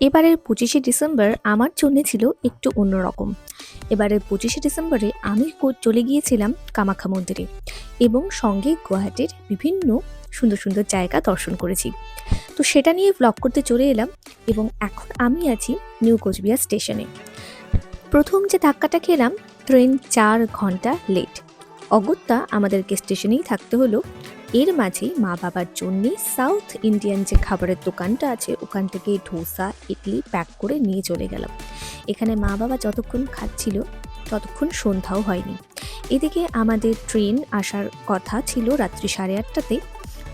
এবারের পঁচিশে ডিসেম্বর আমার জন্য ছিল একটু অন্যরকম। এবারের পঁচিশে ডিসেম্বরে আমি চলে গিয়েছিলাম কামাখ্যা মন্দিরে এবং সঙ্গে গুয়াহাটির বিভিন্ন সুন্দর সুন্দর জায়গা দর্শন করেছি। তো সেটা নিয়ে ব্লগ করতে চলে এলাম এবং এখন আমি আছি নিউ কোচবিহার স্টেশনে। প্রথম যে ধাক্কাটা খেলাম, ট্রেন চার ঘণ্টা লেট অগত্যা আমাদেরকে স্টেশনেই থাকতে হলো এর মাঝেই মা বাবার জন্যে সাউথ ইন্ডিয়ান যে খাবারের দোকানটা আছে, ওখান থেকে ধোসা, ইডলি প্যাক করে নিয়ে চলে গেলাম। এখানে মা বাবা যতক্ষণ খাচ্ছিল, ততক্ষণ সন্ধ্যাও হয়নি। এদিকে আমাদের ট্রেন আসার কথা ছিল রাত্রি সাড়ে আটটাতে,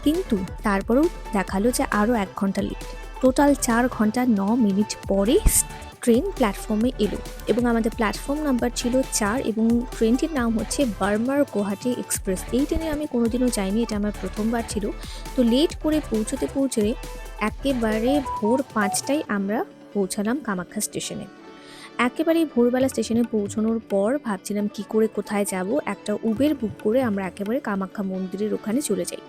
কিন্তু তারপরেও দেখাল যে আরও এক ঘণ্টা লেট টোটাল চার ঘণ্টা ন মিনিট পরে ট্রেন প্ল্যাটফর্মে এলো এবং আমাদের প্ল্যাটফর্ম নাম্বার ছিল চার এবং ট্রেনটির নাম হচ্ছে বার্মার গুয়াহাটি এক্সপ্রেস। এই ট্রেনে আমি কোনোদিনও যাইনি, এটা আমার প্রথমবার ছিল। তো লেট করে পৌঁছতে পৌঁছতে একেবারে ভোর পাঁচটায় আমরা পৌঁছালাম কামাখ্যা স্টেশনে। একেবারে ভোরবেলা স্টেশনে পৌঁছানোর পর ভাবছিলাম কি করে কোথায় যাব, একটা উবের বুক করে আমরা একেবারে কামাখ্যা মন্দিরের ওখানে চলে যাই।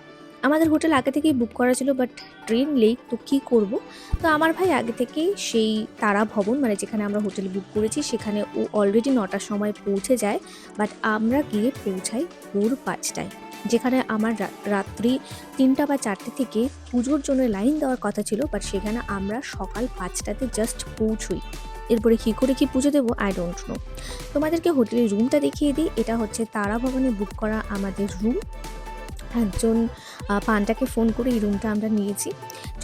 আমাদের হোটেল আগে থেকেই বুক করা ছিল বাট ট্রেন লেট তো কী করব? তো আমার ভাই আগে থেকেই সেই তারা ভবন মানে যেখানে আমরা হোটেল বুক করেছি, সেখানে ও অলরেডি নটার সময় পৌঁছে যায় বাট আমরা গিয়ে পৌঁছাই ভোর পাঁচটায়, যেখানে আমার রাত্রি তিনটা বা চারটে থেকে পুজোর জন্য লাইন দেওয়ার কথা ছিল বাট সেখানে আমরা সকাল পাঁচটাতে জাস্ট পৌঁছই। এরপরে কী করে কি পুজো দেবো? আই ডোন্ট নো তোমাদেরকে হোটেলের রুমটা দেখিয়ে দিই। এটা হচ্ছে তারা ভবনে বুক করা আমাদের রুম একজন পান্ডাকে ফোন করে এই রুমটা আমরা নিয়েছি।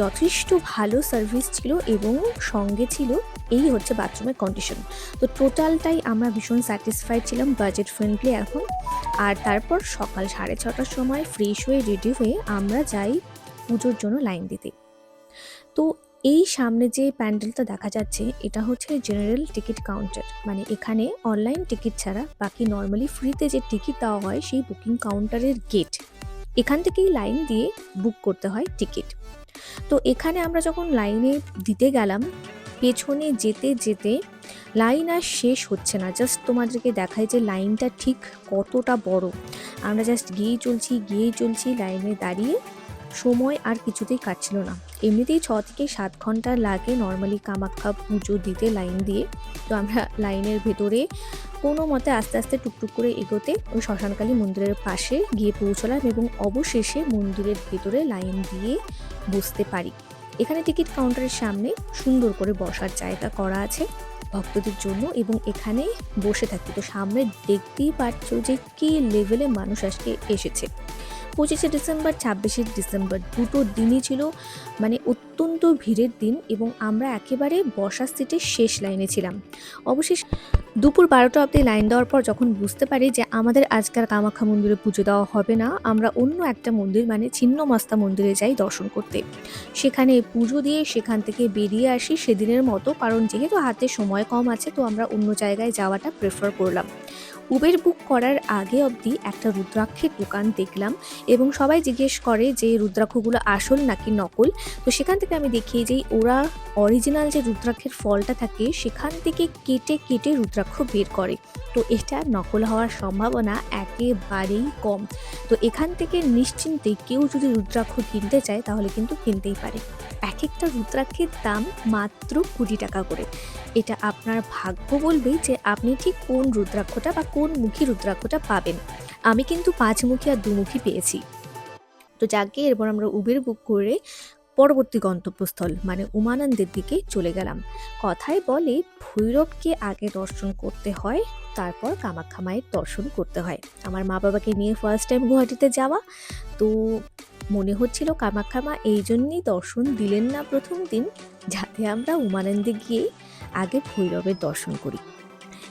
যথেষ্ট ভালো সার্ভিস ছিল এবং সঙ্গে ছিল এই হচ্ছে বাথরুমের কন্ডিশন তো টোটালটাই আমরা ভীষণ স্যাটিসফাইড ছিলাম বাজেট ফ্রেন্ডলি এখন। আর তারপর সকাল সাড়ে ছটার সময় ফ্রেশ হয়ে রেডি হয়ে আমরা যাই পুজোর জন্য লাইন দিতে। তো এই সামনে যে প্যান্ডেলটা দেখা যাচ্ছে, এটা হচ্ছে জেনারেল টিকিট কাউন্টার মানে এখানে অনলাইন টিকিট ছাড়া বাকি নর্মালি ফ্রিতে যে টিকিট দেওয়া হয়, সেই বুকিং কাউন্টারের গেট এখান থেকেই লাইন দিয়ে বুক করতে হয় টিকিট তো এখানে আমরা যখন লাইনে দিতে গেলাম, পেছনে যেতে যেতে লাইন আর শেষ হচ্ছে না। জাস্ট তোমাদেরকে দেখায় যে লাইনটা ঠিক কতটা বড়। আমরা জাস্ট গিয়েই চলছি গিয়েই চলছি লাইনে দাঁড়িয়ে সময় আর কিছুতেই কাটছিল না। এমনিতেই ছ থেকে সাত ঘণ্টা লাগে নর্মালি কামাখ্যা পুজো দিতে লাইন দিয়ে। তো আমরা লাইনের ভেতরে কোনো মতে আস্তে আস্তে টুকটুক করে এগোতে ওই শ্মশানকালী মন্দিরের পাশে গিয়ে পৌঁছলাম এবং অবশেষে মন্দিরের ভেতরে লাইন দিয়ে বসতে পারি। এখানে টিকিট কাউন্টারের সামনে সুন্দর করে বসার জায়গা করা আছে ভক্তদের জন্য এবং এখানে বসে থাকি। তো সামনে দেখতেই পাচ্ছ যে কী লেভেলে মানুষ আজকে এসেছে। পঁচিশে ডিসেম্বর, ছাব্বিশে ডিসেম্বর দুটো দিনই ছিল মানে অত্যন্ত ভিড়ের দিন এবং আমরা একেবারে বসার সিটের শেষ লাইনে ছিলাম। অবশেষ দুপুর বারোটা অবধি লাইন দেওয়ার পর যখন বুঝতে পারি যে আমাদের আজকাল কামাখ্যা মন্দিরে পুজো দেওয়া হবে না, আমরা অন্য একটা মন্দির মানে ছিন্নমস্তা মন্দিরে যাই দর্শন করতে। সেখানে পুজো দিয়ে সেখান থেকে বেরিয়ে আসি সেদিনের মতো, কারণ যেহেতু হাতে সময় কম আছে, তো আমরা অন্য জায়গায় যাওয়াটা প্রেফার করলাম। উবের বুক করার আগে অবধি একটা রুদ্রাক্ষের দোকান দেখলাম এবং সবাই জিজ্ঞেস করে যে রুদ্রাক্ষগুলো আসল নাকি নকল। তো সেখান থেকে আমি দেখি যে ওরা অরিজিনাল যে রুদ্রাক্ষের ফলটা থাকে, সেখান থেকে কেটে কেটে রুদ্রাক্ষ বের করে। তো এটা নকল হওয়ার সম্ভাবনা একেবারেই কম। তো এখান থেকে নিশ্চিন্তে কেউ যদি রুদ্রাক্ষ কিনতে চায়, তাহলে কিন্তু কিনতেই পারে। এক একটা রুদ্রাক্ষের দাম মাত্র কুড়ি টাকা করে। এটা আপনার ভাগ্য বলবে যে আপনি ঠিক কোন রুদ্রাক্ষটা বা কোন মুখী রুদ্রাক্ষটা পাবেন? আমি কিন্তু পাঁচমুখী আর দুমুখী পেয়েছি। তো যাকে এরপর আমরা উবের বুক করে পরবর্তী গন্তব্যস্থল মানে উমানন্দের দিকে চলে গেলাম। কথায় বলে ভৈরবকে আগে দর্শন করতে হয়, তারপর কামাখ্যা মায়ের দর্শন করতে হয়। আমার মা বাবাকে নিয়ে ফার্স্ট টাইম গুয়াহাটিতে যাওয়া, তো মনে হচ্ছিল কামাখ্যা মা এই জন্যই দর্শন দিলেন না প্রথম দিন, যাতে আমরা উমানন্দে গিয়ে আগে ভৈরবের দর্শন করি।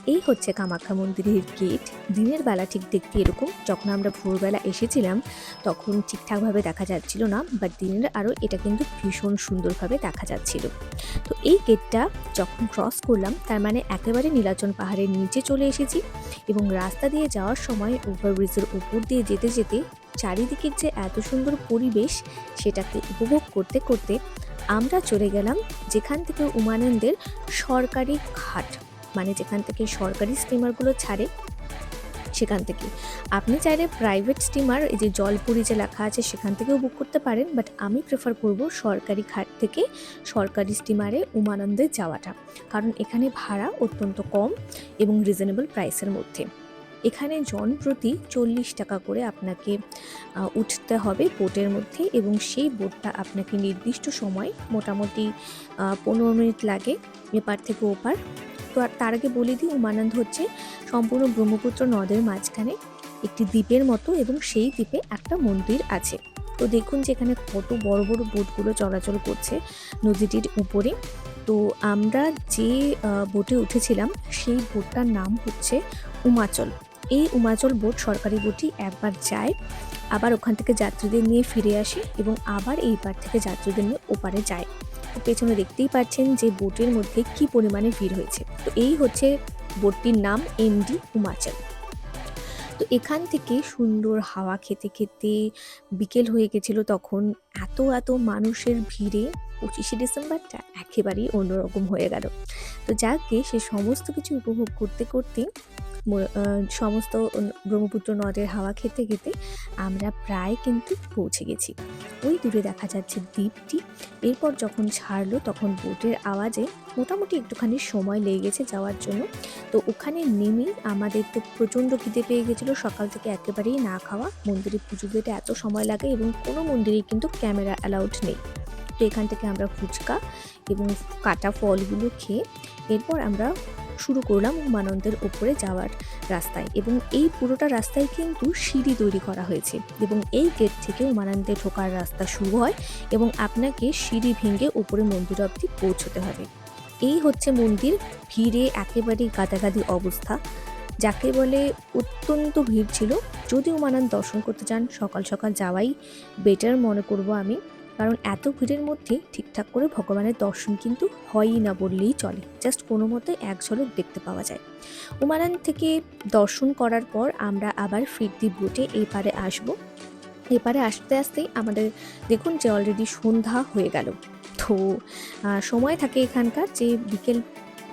এই হচ্ছে কামাখ্যা মন্দিরের গেট। দিনের বেলা ঠিক দেখতে এরকম। যখন আমরা ভোরবেলা এসেছিলাম, তখন ঠিকঠাকভাবে দেখা যাচ্ছিল না বাট দিনের আরও এটা কিন্তু ভীষণ সুন্দরভাবে দেখা যাচ্ছিল। তো এই গেটটা যখন ক্রস করলাম, তার মানে একেবারে নীলাচল পাহাড়ের নিচে চলে এসেছি এবং রাস্তা দিয়ে যাওয়ার সময় ওভারব্রিজের উপর দিয়ে যেতে যেতে চারিদিকের যে এত সুন্দর পরিবেশ, সেটাকে উপভোগ করতে করতে আমরা চলে গেলাম যেখান থেকে উমানন্দের সরকারি ঘাট। মানে যেখান থেকে সরকারি স্টিমারগুলো ছাড়ে, সেখান থেকে। আপনি চাইলে প্রাইভেট স্টিমার এই যে জলপুরি যে লেখা আছে, সেখান থেকেও বুক করতে পারেন বাট আমি প্রেফার করব সরকারি ঘাট থেকে সরকারি স্টিমারে উমানন্দে যাওয়াটা। কারণ এখানে ভাড়া অত্যন্ত কম এবং রিজনেবল প্রাইসের মধ্যে। এখানে জন প্রতি চল্লিশ টাকা করে আপনাকে উঠতে হবে বোটের মধ্যে এবং সেই বোটটা আপনাকে নির্দিষ্ট সময়, মোটামুটি পনেরো মিনিট লাগে, এপার থেকে ওপার তো তার আগে বলে দিই, উমানন্দ হচ্ছে সম্পূর্ণ ব্রহ্মপুত্র নদের মাঝখানে একটি দ্বীপের মতো এবং সেই দ্বীপে একটা মন্দির আছে। তো দেখুন যে এখানে কত বড় বড় বোটগুলো চলাচল করছে নদীটির উপরে। তো আমরা যে বোটে উঠেছিলাম, সেই বোটটার নাম হচ্ছে উমাচল। এই উমাচল বোট সরকারি বোটই একবার যায়, আবার ওখান থেকে যাত্রীদের নিয়ে ফিরে আসে এবং আবার এই পার থেকে যাত্রীদের নিয়ে ওপারে যায়। পেছনে দেখতেই পাচ্ছেন যে বোটের মধ্যে কি পরিমাণে ভিড় হয়েছে। তো এই হচ্ছে বোটটির নাম এমডি উমাচল। তো এখান থেকে সুন্দর হাওয়া খেতে খেতে বিকেল হয়ে গেছিল তখন এত এত মানুষের ভিড়ে পঁচিশে ডিসেম্বরটা একেবারেই অন্যরকম হয়ে গেল। তো যাকে সে সমস্ত কিছু উপভোগ করতে করতে সমস্ত ব্রহ্মপুত্র নদের হাওয়া খেতে খেতে আমরা প্রায় কিন্তু পৌঁছে গেছি। ওই দূরে দেখা যাচ্ছে দ্বীপটি। এরপর যখন ছাড়লো তখন বোটের আওয়াজে মোটামুটি একটুখানি সময় লেগে গেছে যাওয়ার জন্য। তো ওখানে নেমেই আমাদের তো প্রচণ্ড খিদে পেয়ে গেছিল। সকাল থেকে একেবারেই না খাওয়া। মন্দিরে পুজো দিতে এত সময় লাগে এবং কোনো মন্দিরেই কিন্তু ক্যামেরা অ্যালাউড নেই। তো এখান থেকে আমরা ফুচকা এবং কাটা ফলগুলো খেয়ে এরপর আমরা শুরু করলাম উমানন্দের ওপরে যাওয়ার রাস্তায় এবং এই পুরোটা রাস্তায় কিন্তু সিঁড়ি তৈরি করা হয়েছে এবং এই গেট থেকে উমানন্দে ঢোকার রাস্তা শুরু হয় এবং আপনাকে সিঁড়ি ভেঙে ওপরে মন্দির অবধি পৌঁছতে হবে। এই হচ্ছে মন্দির, ভিড়ে একেবারেই গাদাগাদি অবস্থা, যাকে বলে অত্যন্ত ভিড় ছিল। যদি উমানন্দ দর্শন করতে চান, সকাল সকাল যাওয়াই বেটার মনে করব আমি। কারণ এত ভিড়ের মধ্যে ঠিকঠাক করে ভগবানের দর্শন কিন্তু হয়ই না বললেই চলে। জাস্ট কোনো মতে এক ঝলক দেখতে পাওয়া যায়। উমারান থেকে দর্শন করার পর আমরা আবার ফিরতি বোটে এই পারে আসব। এপারে আসতে আসতেই আমাদের দেখুন যে অলরেডি সন্ধ্যা হয়ে গেল। তো সময় থাকে এখানকার যে বিকেল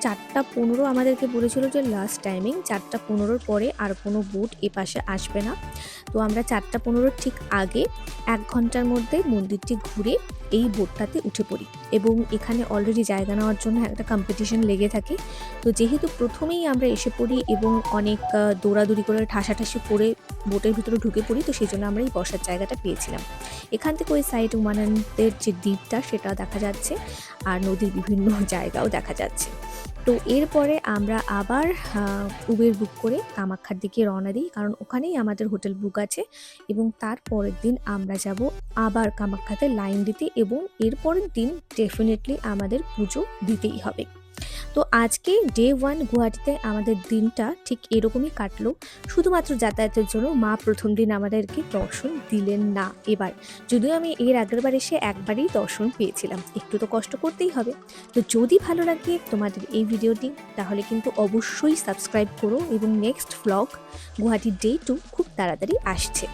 চারটা পনেরো আমাদেরকে বলেছিল যে লাস্ট টাইমিং চারটা পনেরোর পরে আর কোনো বোট এ পাশে আসবে না। তো আমরা চারটা পনেরোর ঠিক আগে এক ঘণ্টার মধ্যে মন্দিরটি ঘুরে এই বোটটাতে উঠে পড়ি এবং এখানে অলরেডি জায়গা নেওয়ার জন্য একটা কম্পিটিশন লেগে থাকে। তো যেহেতু প্রথমেই আমরা এসে পড়ি এবং অনেক দৌড়াদৌড়ি করে, ঠাসাঠাসি করে বোটের ভিতরে ঢুকে পড়ি, তো সেই জন্য আমরা এই বসার জায়গাটা পেয়েছিলাম। এখান থেকে ওই সাইড উমানন্দের যে দ্বীপটা, সেটা দেখা যাচ্ছে। আর নদীর বিভিন্ন জায়গাও দেখা যাচ্ছে। তো এরপরে আমরা আবার উবের বুক করে কামাখ্যার দিকে রওনা দিই, কারণ ওখানেই আমাদের হোটেল বুক আছে এবং তার পরের দিন আমরা যাব আবার কামাখ্যাতে লাইন দিতে এবং এরপরের দিন ডেফিনেটলি আমাদের পুজো দিতেই হবে। তো আজকে ডে ওয়ান গুয়াহাটিতে আমাদের দিনটা ঠিক এরকমই কাটলো। শুধুমাত্র যাতায়াতের জন্য মা প্রথম দিন আমাদেরকে দর্শন দিলেন না এবার। যদিও আমি এর আগের বার এসে একবারই দর্শন পেয়েছিলাম। একটু তো কষ্ট করতেই হবে। তো যদি ভালো লাগে তোমাদের এই ভিডিওটি, তাহলে কিন্তু অবশ্যই সাবস্ক্রাইব করো এবং next vlog Guwahati day two খুব তাড়াতাড়ি আসছে।